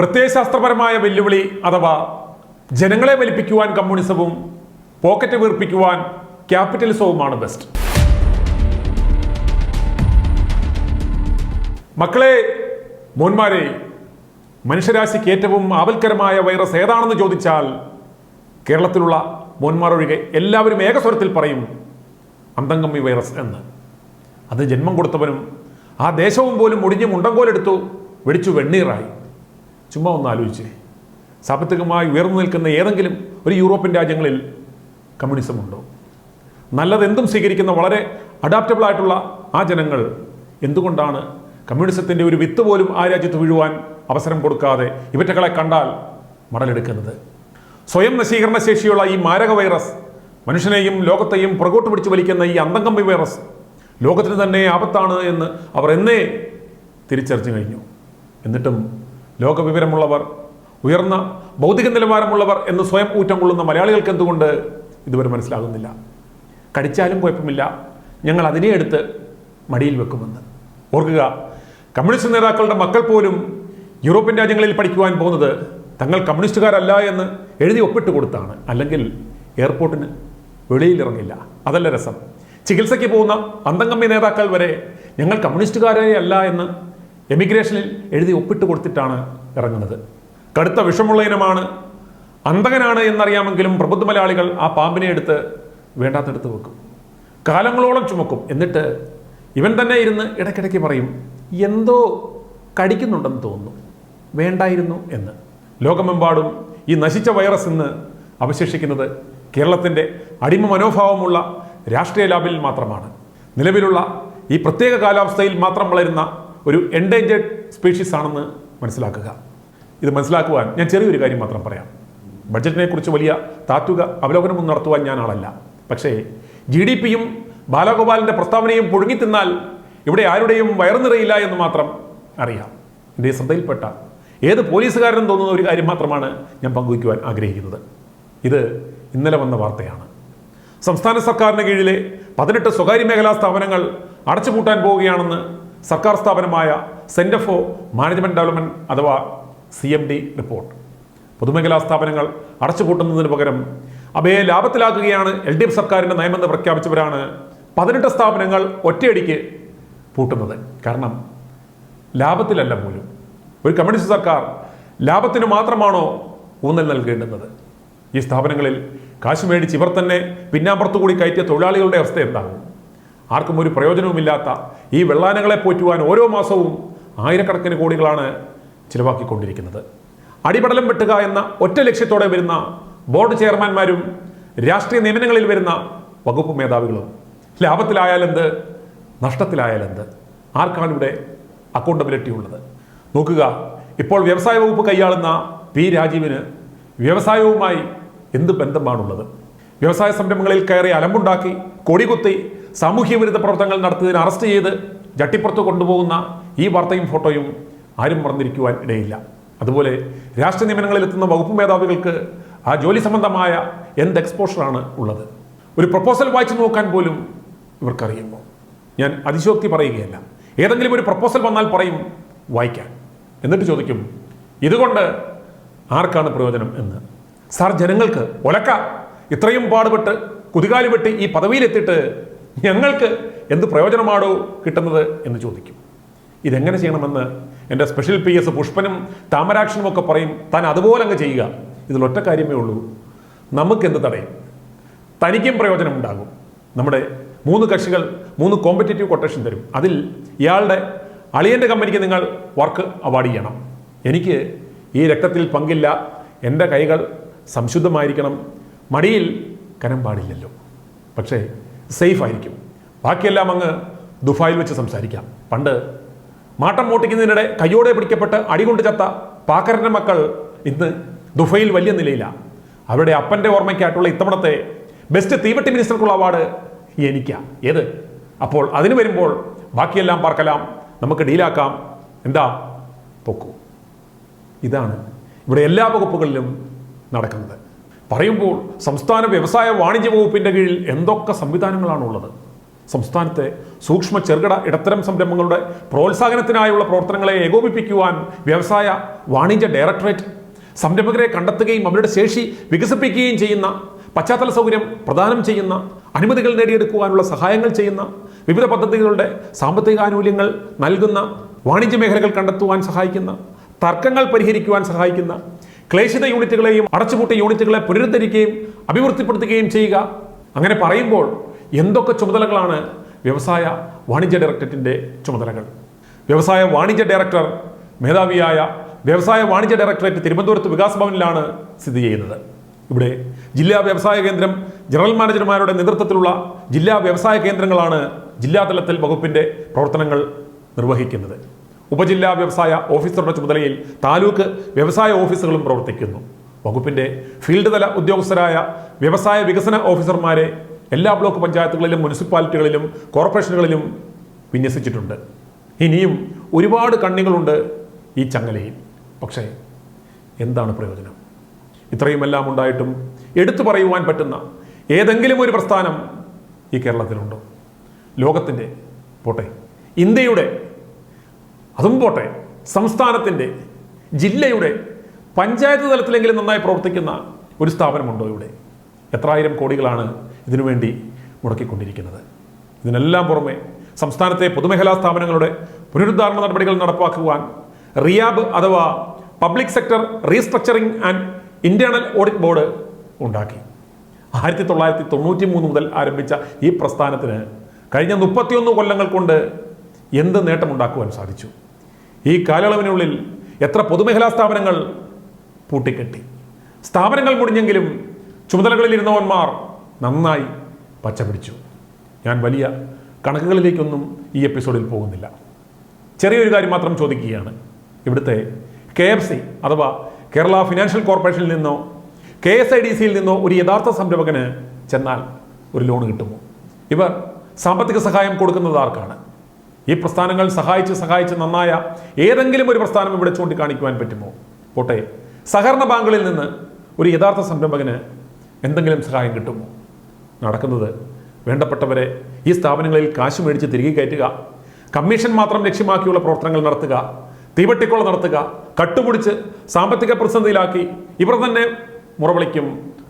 പ്രത്യയശാസ്ത്രപരമായ വെല്ലുവിളി അഥവാ ജനങ്ങളെ വലിപ്പിക്കുവാൻ കമ്മ്യൂണിസവും പോക്കറ്റ് വീർപ്പിക്കുവാൻ ക്യാപിറ്റലിസവുമാണ് ബെസ്റ്റ്. മക്കളെ മോന്മാരെ മനുഷ്യരാശിക്ക് ഏറ്റവും ആവൽക്കരമായ വൈറസ് ഏതാണെന്ന് ചോദിച്ചാൽ കേരളത്തിലുള്ള മോന്മാർ ഒഴികെ എല്ലാവരും ഏകസ്വരത്തിൽ പറയും അന്തംഗമ്മി വൈറസ് എന്ന്. അത് ജന്മം കൊടുത്തവനും ആ ദേശവും പോലും ഒടിഞ്ഞ് മുണ്ടങ്കോലെടുത്തു വെടിച്ചു വെണ്ണീറായി. ചുമ്മാ ഒന്ന് ആലോചിച്ചേ. സാമ്പത്തികമായി ഉയർന്നു നിൽക്കുന്ന ഏതെങ്കിലും ഒരു യൂറോപ്യൻ രാജ്യങ്ങളിൽ കമ്മ്യൂണിസം ഉണ്ടോ? നല്ലതെന്തും സ്വീകരിക്കുന്ന വളരെ അഡാപ്റ്റബിൾ ആയിട്ടുള്ള ആ ജനങ്ങൾ എന്തുകൊണ്ടാണ് കമ്മ്യൂണിസത്തിന്റെ ഒരു വിത്ത് പോലും ആ രാജ്യത്ത് വീഴുവാൻ അവസരം കൊടുക്കാതെ ഇവറ്റകളെ കണ്ടാൽ മടലെടുക്കുന്നത്? സ്വയം നശീകരണ ശേഷിയുള്ള ഈ മാരക വൈറസ് മനുഷ്യനെയും ലോകത്തെയും പുറകോട്ട് പിടിച്ച് വലിക്കുന്ന ഈ അന്തംകമ്പി വൈറസ് ലോകത്തിന് തന്നെ ആപത്താണ് എന്ന് അവർ എന്നേ തിരിച്ചറിഞ്ഞു കഴിഞ്ഞു. എന്നിട്ടും ലോകവിവരമുള്ളവർ ഉയർന്ന ഭൗതിക നിലവാരമുള്ളവർ എന്ന് സ്വയം ഊറ്റം കൊള്ളുന്ന മലയാളികൾക്ക് എന്തുകൊണ്ട് ഇതുവരെ മനസ്സിലാകുന്നില്ല? കടിച്ചാലും കുഴപ്പമില്ല. ഞങ്ങൾ അതിനെ എടുത്ത് മടിയിൽ വെക്കുമെന്ന്. ഓർക്കുക കമ്മ്യൂണിസ്റ്റ് നേതാക്കളുടെ മക്കൾ പോലും യൂറോപ്യൻ രാജ്യങ്ങളിൽ പഠിക്കുവാൻ പോകുന്നത് തങ്ങൾ കമ്മ്യൂണിസ്റ്റുകാരല്ല എന്ന് എഴുതി ഒപ്പിട്ട് കൊടുത്താണ്. അല്ലെങ്കിൽ എയർപോർട്ടിന് വെളിയിലിറങ്ങില്ല അതല്ല രസം. ചികിത്സയ്ക്ക് പോകുന്ന അന്തംഗമ്യ നേതാക്കൾ വരെ ഞങ്ങൾ കമ്മ്യൂണിസ്റ്റുകാരെ അല്ല എന്ന് എമിഗ്രേഷനിൽ എഴുതി ഒപ്പിട്ട് കൊടുത്തിട്ടാണ് ഇറങ്ങുന്നത്. കടുത്ത വിഷമുള്ള ഇനമാണ്. അന്തകനാണ് എന്നറിയാമെങ്കിലും പ്രബുദ്ധ മലയാളികൾ ആ പാമ്പിനെ എടുത്ത് വേണ്ടാത്തെടുത്ത് വെക്കും. കാലങ്ങളോളം ചുമക്കും. എന്നിട്ട് ഇവൻ തന്നെ ഇരുന്ന് ഇടയ്ക്കിടയ്ക്ക് പറയും എന്തോ കടിക്കുന്നുണ്ടെന്ന് തോന്നുന്നു. വേണ്ടായിരുന്നു എന്ന്. ലോകമെമ്പാടും ഈ നശിച്ച വൈറസ് ഇന്ന് അവശേഷിക്കുന്നത് കേരളത്തിന്റെ അടിമ മനോഭാവമുള്ള രാഷ്ട്രീയ ലാബിൽ മാത്രമാണ്. നിലവിലുള്ള ഈ പ്രത്യേക കാലാവസ്ഥയിൽ മാത്രം വളരുന്ന ഒരു എൻഡേഞ്ചേർഡ് സ്പീഷീസ് ആണെന്ന് മനസ്സിലാക്കുക. ഇത് മനസ്സിലാക്കുവാൻ ഞാൻ ചെറിയൊരു കാര്യം മാത്രം പറയാം. ബഡ്ജറ്റിനെ കുറിച്ച് വലിയ താത്വിക അവലോകനമൊന്നും നടത്തുവാൻ ഞാൻ ആളല്ല. പക്ഷേ ജി ഡി പിയും ബാലഗോപാലിന്റെ പ്രസ്താവനയും പുഴുങ്ങി തിന്നാൽ ഇവിടെ ആരുടെയും വയറുനിറയില്ല എന്ന് മാത്രം അറിയാം. എന്റെ ശ്രദ്ധയിൽപ്പെട്ട ഏത് പോലീസുകാരനും തോന്നുന്ന ഒരു കാര്യം മാത്രമാണ് ഞാൻ പങ്കുവയ്ക്കുവാൻ ആഗ്രഹിക്കുന്നത്. ഇത് ഇന്നലെ വന്ന വാർത്തയാണ്. സംസ്ഥാന സർക്കാരിന് കീഴിലെ പതിനെട്ട് സ്വകാര്യ മേഖലാ സ്ഥാപനങ്ങൾ അടച്ചുപൂട്ടാൻ പോവുകയാണെന്ന് സർക്കാർ സ്ഥാപനമായ സെന്റർ ഫോർ മാനേജ്മെന്റ് ഡെവലപ്മെന്റ് അഥവാ സി എം ഡി റിപ്പോർട്ട് പൊതുമേഖലാ സ്ഥാപനങ്ങൾ അടച്ചുപൂട്ടുന്നതിന് പകരം അവയെ ലാഭത്തിലാക്കുകയാണ് എൽ ഡി എഫ് സർക്കാരിന്റെ നയമെന്ന് പ്രഖ്യാപിച്ചവരാണ് പതിനെട്ട് സ്ഥാപനങ്ങൾ ഒറ്റയടിക്ക് പൂട്ടുന്നത്. കാരണം ലാഭത്തിലല്ല പോലും ഒരു കമ്മ്യൂണിസ്റ്റ് സർക്കാർ ലാഭത്തിന് മാത്രമാണോ ഊന്നൽ നൽകേണ്ടുന്നത്? ഈ സ്ഥാപനങ്ങളിൽ കാശ് മേടിച്ച് ഇവർ തന്നെ പിന്നാമ്പുറത്തു കൂടി കയറ്റിയ തൊഴിലാളികളുടെ അവസ്ഥ എന്താകും? ആർക്കും ഒരു പ്രയോജനവുമില്ലാത്ത ഈ വെള്ളാനകളെ പോറ്റുവാൻ ഓരോ മാസവും ആയിരക്കണക്കിന് കോടികളാണ് ചിലവാക്കിക്കൊണ്ടിരിക്കുന്നത്. അടിപടലം വെട്ടുക എന്ന ഒറ്റ ലക്ഷ്യത്തോടെ വരുന്ന ബോർഡ് ചെയർമാൻമാരും രാഷ്ട്രീയ നിയമനങ്ങളിൽ വരുന്ന വകുപ്പ് മേധാവികളും. ലാഭത്തിലായാലെന്ത് നഷ്ടത്തിലായാലെന്ത് ആർക്കാണ് ഇവിടെ അക്കൗണ്ടബിലിറ്റി ഉള്ളത്? നോക്കുക ഇപ്പോൾ വ്യവസായ വകുപ്പ് കൈയാളുന്ന പി രാജീവിന് വ്യവസായവുമായി എന്ത് ബന്ധമാണുള്ളത്? വ്യവസായ സംരംഭങ്ങളിൽ കയറി അലമ്പുണ്ടാക്കി കൊടികുത്തി സാമൂഹ്യ വിരുദ്ധ പ്രവർത്തനങ്ങൾ നടത്തിയതിന് അറസ്റ്റ് ചെയ്ത് ജട്ടിപ്പുറത്ത് കൊണ്ടുപോകുന്ന ഈ വാർത്തയും ഫോട്ടോയും ആരും മറന്നിരിക്കുവാൻ ഇടയില്ല. അതുപോലെ രാഷ്ട്രീയ നിയമനങ്ങളിൽ എത്തുന്ന വകുപ്പ് മേധാവികൾക്ക് ആ ജോലി സംബന്ധമായ എന്ത് എക്സ്പോഷറാണ് ഉള്ളത്? ഒരു പ്രപ്പോസൽ വായിച്ചു നോക്കാൻ പോലും ഇവർക്കറിയുമോ ഞാൻ അതിശോക്തി പറയുകയല്ല. ഏതെങ്കിലും ഒരു പ്രപ്പോസൽ വന്നാൽ പറയും വായിക്കാൻ. എന്നിട്ട് ചോദിക്കും ഇതുകൊണ്ട് ആർക്കാണ് പ്രയോജനം എന്ന്? സാർ ജനങ്ങൾക്ക് ഒലക്ക. ഇത്രയും പാടുപെട്ട് കുതികാലി വെട്ടി ഈ പദവിയിലെത്തിയിട്ട് ഞങ്ങൾക്ക് എന്ത് പ്രയോജനമാണോ കിട്ടുന്നത് എന്ന് ചോദിക്കും. ഇതെങ്ങനെ ചെയ്യണമെന്ന് എന്റെ സ്പെഷ്യൽ പി എസ് പുഷ്പനും താമരാക്ഷനും ഒക്കെ പറയും താൻ അതുപോലെ അങ്ങ് ചെയ്യുക. ഇതിലൊറ്റ കാര്യമേ ഉള്ളൂ. നമുക്കെന്ത് തടയും? തനിക്കും പ്രയോജനം ഉണ്ടാകും. നമ്മുടെ മൂന്ന് കക്ഷികൾ മൂന്ന് കോമ്പറ്റേറ്റീവ് കൊട്ടേഷൻ തരും. അതിൽ ഇയാളുടെ അളിയന്റെ കമ്പനിക്ക് നിങ്ങൾ വർക്ക് അവാർഡ് ചെയ്യണം. എനിക്ക് ഈ രക്തത്തിൽ പങ്കില്ല. എന്റെ കൈകൾ സംശുദ്ധമായിരിക്കണം. മടിയിൽ കനം പാടില്ലല്ലോ. പക്ഷേ സേഫ് ആയിരിക്കും ബാക്കിയെല്ലാം അങ്ങ് ദുബായിൽ വെച്ച് സംസാരിക്കാം. പണ്ട് മാട്ടം മോട്ടിക്കുന്നതിനിടെ കയ്യോടെ പിടിക്കപ്പെട്ട് അടികൊണ്ട് ചത്ത പാക്കറിന്റെ മക്കൾ ഇന്ന് ദുബൈയിൽ വലിയ നിലയിലാണ് അവരുടെ അപ്പന്റെ ഓർമ്മയ്ക്കായിട്ടുള്ള ഇത്തവണത്തെ ബെസ്റ്റ് തീവട്ടി മിനിസ്റ്റർക്കുള്ള അവാർഡ് എനിക്കാ. ഏത്? അപ്പോൾ അതിന് വരുമ്പോൾ ബാക്കിയെല്ലാം പാർക്കലാം. നമുക്ക് ഡീലാക്കാം. എന്താ? പൊക്കു. ഇതാണ് ഇവിടെ എല്ലാ വകുപ്പുകളിലും നടക്കുന്നത്. പറയുമ്പോൾ സംസ്ഥാന വ്യവസായ വാണിജ്യ വകുപ്പിന്റെ കീഴിൽ എന്തൊക്കെ സംവിധാനങ്ങളാണുള്ളത്? സംസ്ഥാനത്തെ സൂക്ഷ്മ ചെറുകിട ഇടത്തരം സംരംഭങ്ങളുടെ പ്രോത്സാഹനത്തിനായുള്ള പ്രവർത്തനങ്ങളെ ഏകോപിപ്പിക്കുവാൻ വ്യവസായ വാണിജ്യ ഡയറക്ടറേറ്റ് സംരംഭകരെ കണ്ടെത്തുകയും അവരുടെ ശേഷി വികസിപ്പിക്കുകയും ചെയ്യുന്ന പശ്ചാത്തല സൗകര്യം പ്രദാനം ചെയ്യുന്ന അനുമതികൾ നേടിയെടുക്കുവാനുള്ള സഹായങ്ങൾ ചെയ്യുന്ന വിവിധ പദ്ധതികളുടെ സാമ്പത്തിക ആനുകൂല്യങ്ങൾ നൽകുന്ന വാണിജ്യ മേഖലകൾ കണ്ടെത്തുവാൻ സഹായിക്കുന്ന തർക്കങ്ങൾ പരിഹരിക്കുവാൻ സഹായിക്കുന്ന ക്ലേശിത യൂണിറ്റുകളെയും അടച്ചുപൂട്ടിയ യൂണിറ്റുകളെ പുനരുദ്ധരിക്കുകയും അഭിവൃദ്ധിപ്പെടുത്തുകയും ചെയ്യുക. അങ്ങനെ പറയുമ്പോൾ എന്തൊക്കെ ചുമതലകളാണ് വ്യവസായ വാണിജ്യ ഡയറക്ടറേറ്റിന്റെ ചുമതലകൾ? വ്യവസായ വാണിജ്യ ഡയറക്ടർ മേധാവിയായ വ്യവസായ വാണിജ്യ ഡയറക്ടറേറ്റ് തിരുവനന്തപുരത്ത് വികാസ് ഭവനിലാണ് സ്ഥിതി ചെയ്യുന്നത്. ഇവിടെ ജില്ലാ വ്യവസായ കേന്ദ്രം ജനറൽ മാനേജർമാരുടെ നേതൃത്വത്തിലുള്ള ജില്ലാ വ്യവസായ കേന്ദ്രങ്ങളാണ് ജില്ലാതലത്തിൽ വകുപ്പിന്റെ പ്രവർത്തനങ്ങൾ നിർവഹിക്കുന്നത്. ഉപജില്ലാ വ്യവസായ ഓഫീസറുടെ ചുമതലയിൽ താലൂക്ക് വ്യവസായ ഓഫീസുകളും പ്രവർത്തിക്കുന്നു. വകുപ്പിന്റെ ഫീൽഡ് തല ഉദ്യോഗസ്ഥരായ വ്യവസായ വികസന ഓഫീസർമാരെ എല്ലാ ബ്ലോക്ക് പഞ്ചായത്തുകളിലും മുനിസിപ്പാലിറ്റികളിലും കോർപ്പറേഷനുകളിലും വിന്യസിച്ചിട്ടുണ്ട്. ഇനിയും ഒരുപാട് കണ്ണികളുണ്ട് ഈ ചങ്ങലയിൽ. പക്ഷേ എന്താണ് പ്രയോജനം? ഇത്രയുമെല്ലാം ഉണ്ടായിട്ടും എടുത്തു പറയുവാൻ പറ്റുന്ന ഏതെങ്കിലും ഒരു പ്രസ്ഥാനം ഈ കേരളത്തിലുണ്ടോ? ലോകത്തിന്റെ പോട്ടെ ഇന്ത്യയുടെ അതും പോട്ടെ സംസ്ഥാനത്തിന്റെ ജില്ലയുടെ പഞ്ചായത്ത് തലത്തിലെങ്കിലും നന്നായി പ്രവർത്തിക്കുന്ന ഒരു സ്ഥാപനമുണ്ടോ ഇവിടെ? എത്രായിരം കോടികളാണ് ഇതിനുവേണ്ടി മുടക്കിക്കൊണ്ടിരിക്കുന്നത്. ഇതിനെല്ലാം പുറമെ സംസ്ഥാനത്തെ പൊതുമേഖലാ സ്ഥാപനങ്ങളുടെ പുനരുദ്ധാരണ നടപടികൾ നടപ്പാക്കുവാൻ റിയാബ് അഥവാ public sector restructuring and internal audit board ഉണ്ടാക്കി. ആയിരത്തി തൊള്ളായിരത്തി തൊണ്ണൂറ്റി മൂന്ന് മുതൽ ആരംഭിച്ച ഈ പ്രസ്ഥാനത്തിന് കഴിഞ്ഞ മുപ്പത്തിയൊന്ന് കൊല്ലങ്ങൾ കൊണ്ട് എന്ത് നേട്ടമുണ്ടാക്കുവാൻ സാധിച്ചു? ഈ കാലയളവിനുള്ളിൽ എത്ര പൊതുമേഖലാ സ്ഥാപനങ്ങൾ പൂട്ടിക്കെട്ടി. സ്ഥാപനങ്ങൾ മുടിഞ്ഞെങ്കിലും ചുമതലകളിൽ ഇരുന്നവന്മാർ നന്നായി പച്ചപിടിച്ചു. ഞാൻ വലിയ കണക്കുകളിലേക്കൊന്നും ഈ എപ്പിസോഡിൽ പോകുന്നില്ല. ചെറിയൊരു കാര്യം മാത്രം ചോദിക്കുകയാണ്. ഇവിടുത്തെ കെ എഫ് സി അഥവാ കേരള ഫിനാൻഷ്യൽ കോർപ്പറേഷനിൽ നിന്നോ കെ എസ് ഐ ഡി സിയിൽ നിന്നോ ഒരു യഥാർത്ഥ സംരംഭകന് ചെന്നാൽ ഒരു ലോൺ കിട്ടുമോ? ഇവർ സാമ്പത്തിക സഹായം കൊടുക്കുന്നത് ആർക്കാണ്? ഈ പ്രസ്ഥാനങ്ങൾ സഹായിച്ച് സഹായിച്ച് നന്നായ ഏതെങ്കിലും ഒരു പ്രസ്ഥാനം ഇവിടെ ചൂണ്ടിക്കാണിക്കുവാൻ പറ്റുമോ? പോട്ടെ. സഹകരണ ബാങ്കുകളിൽ നിന്ന് ഒരു യഥാർത്ഥ സംരംഭകന് എന്തെങ്കിലും സഹായം കിട്ടുമോ? നടക്കുന്നത് വേണ്ടപ്പെട്ടവരെ ഈ സ്ഥാപനങ്ങളിൽ കാശ് മേടിച്ച് തിരികെ കയറ്റുക കമ്മീഷൻ മാത്രം ലക്ഷ്യമാക്കിയുള്ള പ്രവർത്തനങ്ങൾ നടത്തുക തീവട്ടിക്കൊള്ള നടത്തുക കട്ടുപിടിച്ച് സാമ്പത്തിക പ്രതിസന്ധിയിലാക്കി ഇവർ തന്നെ മുറവിളിക്കും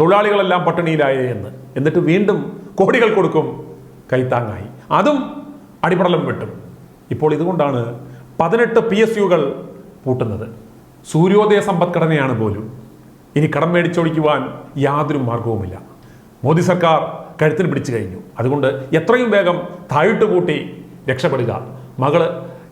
തൊഴിലാളികളെല്ലാം പട്ടിണിയിലായേ എന്ന്. എന്നിട്ട് വീണ്ടും കോടികൾ കൊടുക്കും കൈത്താങ്ങായി. അതും അടിപടലം വെട്ടും. ഇപ്പോൾ ഇതുകൊണ്ടാണ് പതിനെട്ട് പി എസ് യുകൾ പൂട്ടുന്നത്. സൂര്യോദയ സമ്പദ്ഘടനയാണ് പോലും. ഇനി കടം മേടിച്ചൊഴിക്കുവാൻ യാതൊരു മാർഗവുമില്ല. മോദി സർക്കാർ കഴുത്തിന് പിടിച്ചു കഴിഞ്ഞു. അതുകൊണ്ട് എത്രയും വേഗം താഴിട്ട് പൂട്ടി രക്ഷപ്പെടുക. മകൾ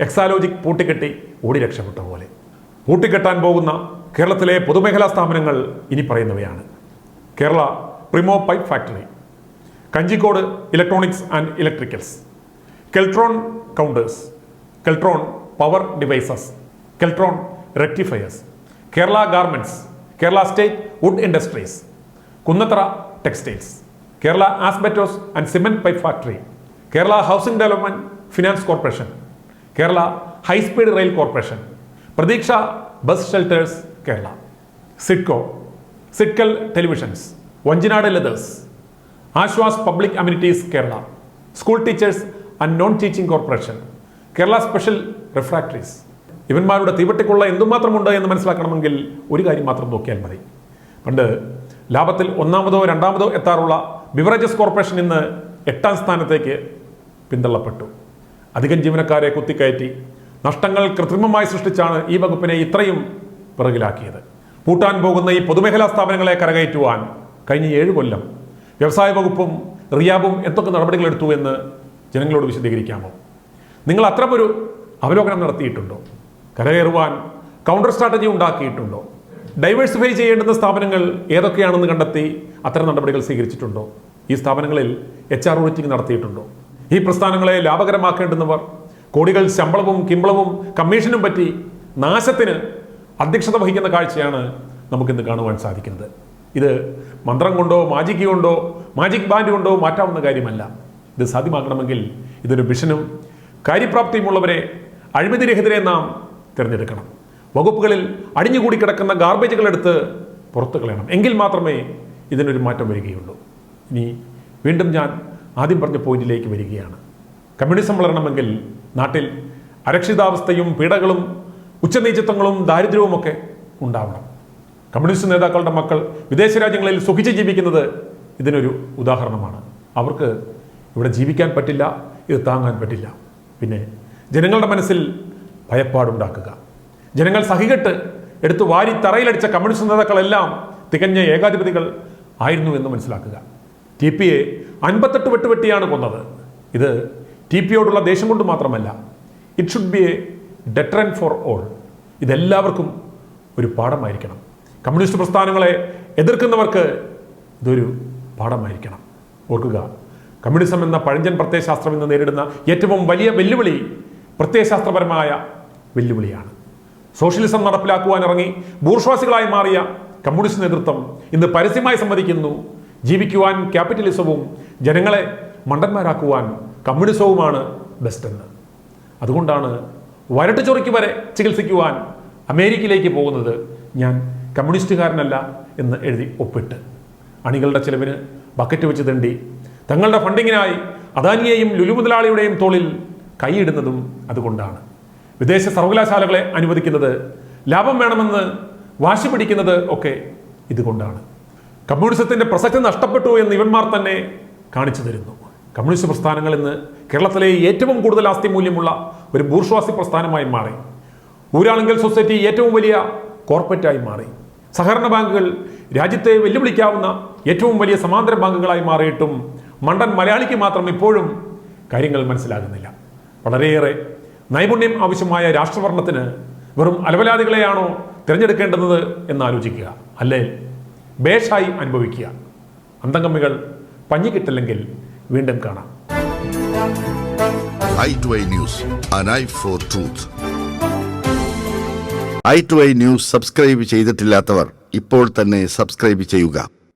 എക്സാലോജിക് പൂട്ടിക്കെട്ടി ഓടി രക്ഷപ്പെട്ട പോലെ. പൂട്ടിക്കെട്ടാൻ പോകുന്ന കേരളത്തിലെ പൊതുമേഖലാ സ്ഥാപനങ്ങൾ ഇനി പറയുന്നവയാണ്. Kerala Premo pipe factory Kanjikode electronics and electricals Keltron counters Keltron power devices Keltron rectifiers Kerala garments Kerala state wood industries Kunnathara textiles Kerala asbestos and cement pipe factory Kerala housing development finance corporation Kerala high speed rail corporation Pratheeksha bus shelters Kerala SIDCO Sidkel televisions Vanchinad leathers Aswas public amenities Kerala school teachers and non teaching corporation Kerala special refractories ഇവന്മാരുടെ തീവട്ടിക്കുള്ള എന്തുമാത്രമുണ്ട് എന്ന് മനസ്സിലാക്കണമെങ്കിൽ ഒരു കാര്യം മാത്രം നോക്കിയാൽ മതി. പണ്ട് ലാഭത്തിൽ ഒന്നാമതോ രണ്ടാമതോ എത്താറുള്ള ബിവറേജസ് കോർപ്പറേഷൻ ഇന്ന് എട്ടാം സ്ഥാനത്തേക്ക് പിന്തള്ളപ്പെട്ടു. അധികം ജീവനക്കാരെ കുത്തിക്കയറ്റി നഷ്ടങ്ങൾ കൃത്രിമമായി സൃഷ്ടിച്ചാണ് ഈ വകുപ്പിനെ ഇത്രയും പിറകിലാക്കിയത്. പൂട്ടാൻ പോകുന്ന ഈ പൊതുമേഖലാ സ്ഥാപനങ്ങളെ കരകയറ്റുവാൻ കഴിഞ്ഞ ഏഴ് കൊല്ലം വ്യവസായ വകുപ്പും റിയാബും എന്തൊക്കെ നടപടികൾ എടുത്തു എന്ന് ജനങ്ങളോട് വിശദീകരിക്കാമോ? നിങ്ങൾ അത്രമൊരു അവലോകനം നടത്തിയിട്ടുണ്ടോ? കരകയറുവാൻ കൗണ്ടർ സ്ട്രാറ്റജി ഉണ്ടാക്കിയിട്ടുണ്ടോ? ഡൈവേഴ്സിഫൈ ചെയ്യേണ്ടുന്ന സ്ഥാപനങ്ങൾ ഏതൊക്കെയാണെന്ന് കണ്ടെത്തി അത്തരം നടപടികൾ സ്വീകരിച്ചിട്ടുണ്ടോ? ഈ സ്ഥാപനങ്ങളിൽ എച്ച് ആർ ഓഡിറ്റിംഗ് നടത്തിയിട്ടുണ്ടോ? ഈ പ്രസ്ഥാനങ്ങളെ ലാഭകരമാക്കേണ്ടുന്നവർ കോടികൾ ശമ്പളവും കിമ്പളവും കമ്മീഷനും പറ്റി നാശത്തിന് അധ്യക്ഷത വഹിക്കുന്ന കാഴ്ചയാണ് നമുക്കിന്ന് കാണുവാൻ സാധിക്കുന്നത്. ഇത് മന്ത്രം കൊണ്ടോ മാജിക് കൊണ്ടോ മാജിക് ബാൻഡ് കൊണ്ടോ മാറ്റാവുന്ന കാര്യമല്ല. ഇത് സാധ്യമാക്കണമെങ്കിൽ ഇതൊരു മിഷനും കാര്യപ്രാപ്തിയുമുള്ളവരെ അഴിമതിരഹിതരെ നാം തിരഞ്ഞെടുക്കണം. വകുപ്പുകളിൽ അടിഞ്ഞുകൂടി കിടക്കുന്ന ഗാർബേജുകളെടുത്ത് പുറത്തു കളയണം. എങ്കിൽ മാത്രമേ ഇതിനൊരു മാറ്റം വരികയുള്ളൂ. ഇനി വീണ്ടും ഞാൻ ആദ്യം പറഞ്ഞ പോയിന്റിലേക്ക് വരികയാണ്. കമ്മ്യൂണിസം വളരണമെങ്കിൽ നാട്ടിൽ അരക്ഷിതാവസ്ഥയും പീഡകളും ഉച്ചനീചത്വങ്ങളും ദാരിദ്ര്യവുമൊക്കെ ഉണ്ടാവണം. കമ്മ്യൂണിസ്റ്റ് നേതാക്കളുടെ മക്കൾ വിദേശ രാജ്യങ്ങളിൽ സുഖിച്ച് ജീവിക്കുന്നത് ഇതിനൊരു ഉദാഹരണമാണ്. അവർക്ക് ഇവിടെ ജീവിക്കാൻ പറ്റില്ല ഇത് താങ്ങാൻ പറ്റില്ല. പിന്നെ ജനങ്ങളുടെ മനസ്സിൽ ഭയപ്പാടുണ്ടാക്കുക. ജനങ്ങൾ സഹികെട്ട് എടുത്ത് വാരി തറയിലടിച്ച കമ്മ്യൂണിസ്റ്റ് നേതാക്കളെല്ലാം തികഞ്ഞ ഏകാധിപതികൾ ആയിരുന്നു എന്ന് മനസ്സിലാക്കുക. ടി പി എ അൻപത്തെട്ട് വെട്ടുവെട്ടിയാണ് കൊന്നത്. ഇത് ടി പി യോടുള്ള ദേഷ്യം കൊണ്ട് മാത്രമല്ല it should be a deterrent for all ഇതെല്ലാവർക്കും ഒരു പാഠമായിരിക്കണം. കമ്മ്യൂണിസ്റ്റ് പ്രസ്ഥാനങ്ങളെ എതിർക്കുന്നവർക്ക് ഇതൊരു പാഠമായിരിക്കണം. ഓർക്കുക കമ്മ്യൂണിസം എന്ന പഴഞ്ചൻ പ്രത്യയശാസ്ത്രം ഇന്ന് നേരിടുന്ന ഏറ്റവും വലിയ വെല്ലുവിളി പ്രത്യയശാസ്ത്രപരമായ വെല്ലുവിളിയാണ്. സോഷ്യലിസം നടപ്പിലാക്കുവാൻ ഇറങ്ങി ബൂർഷ്വാസികളായി മാറിയ കമ്മ്യൂണിസ്റ്റ് നേതൃത്വം ഇന്ന് പരസ്യമായി സമ്മതിക്കുന്നു ജീവിക്കുവാൻ ക്യാപിറ്റലിസവും ജനങ്ങളെ മണ്ടന്മാരാക്കുവാൻ കമ്മ്യൂണിസവുമാണ് ബെസ്റ്റ് എന്ന്. അതുകൊണ്ടാണ് വരട്ട് ചൊറിക്ക് വരെ ചികിത്സിക്കുവാൻ അമേരിക്കയിലേക്ക് പോകുന്നത് ഞാൻ കമ്മ്യൂണിസ്റ്റുകാരനല്ല എന്ന് എഴുതി ഒപ്പിട്ട്. അണികളുടെ ചിലവിന് ബക്കറ്റ് വെച്ച് തണ്ടി തങ്ങളുടെ ഫണ്ടിങ്ങിനായി അദാനിയെയും ലുലു മുതലാളിയുടെയും തോളിൽ കൈയിടുന്നതും അതുകൊണ്ടാണ്. വിദേശ സർവകലാശാലകളെ അനുവദിക്കുന്നത് ലാഭം വേണമെന്ന് വാശി പിടിക്കുന്നത് ഒക്കെ ഇതുകൊണ്ടാണ്. കമ്മ്യൂണിസത്തിന്റെ പ്രസക്തി നഷ്ടപ്പെട്ടു എന്ന് ഇവന്മാർ തന്നെ കാണിച്ചു തരുന്നു. കമ്മ്യൂണിസ്റ്റ് പ്രസ്ഥാനങ്ങൾ ഇന്ന് കേരളത്തിലെ ഏറ്റവും കൂടുതൽ ആസ്തി മൂല്യമുള്ള ഒരു ബൂർഷ്വാസി പ്രസ്ഥാനമായി മാറി. ഊരാളുങ്കൽ സൊസൈറ്റി ഏറ്റവും വലിയ കോർപ്പറേറ്റായി മാറി. സഹകരണ ബാങ്കുകൾ രാജ്യത്തെ വെല്ലുവിളിക്കാവുന്ന ഏറ്റവും വലിയ സമാന്തര ബാങ്കുകളായി മാറിയിട്ടും മണ്ടൻ മലയാളിക്ക് മാത്രം ഇപ്പോഴും കാര്യങ്ങൾ മനസ്സിലാകുന്നില്ല. വളരെയേറെ നൈപുണ്യം ആവശ്യമായ രാഷ്ട്രഭരണത്തിന് വെറും അലവലാദികളെയാണോ തിരഞ്ഞെടുക്കേണ്ടത് എന്ന് ആലോചിക്കുക അല്ലേ? ബേഷായി അനുഭവിക്കുക. അന്തംഗമ്മികൾ പഞ്ഞിക്കിട്ടില്ലെങ്കിൽ വീണ്ടും കാണാം. I to I news subscribe ചെയ്തിട്ടില്ലാത്തവർ ഇപ്പോൾ തന്നെ സബ്സ്ക്രൈബ് ചെയ്യുക.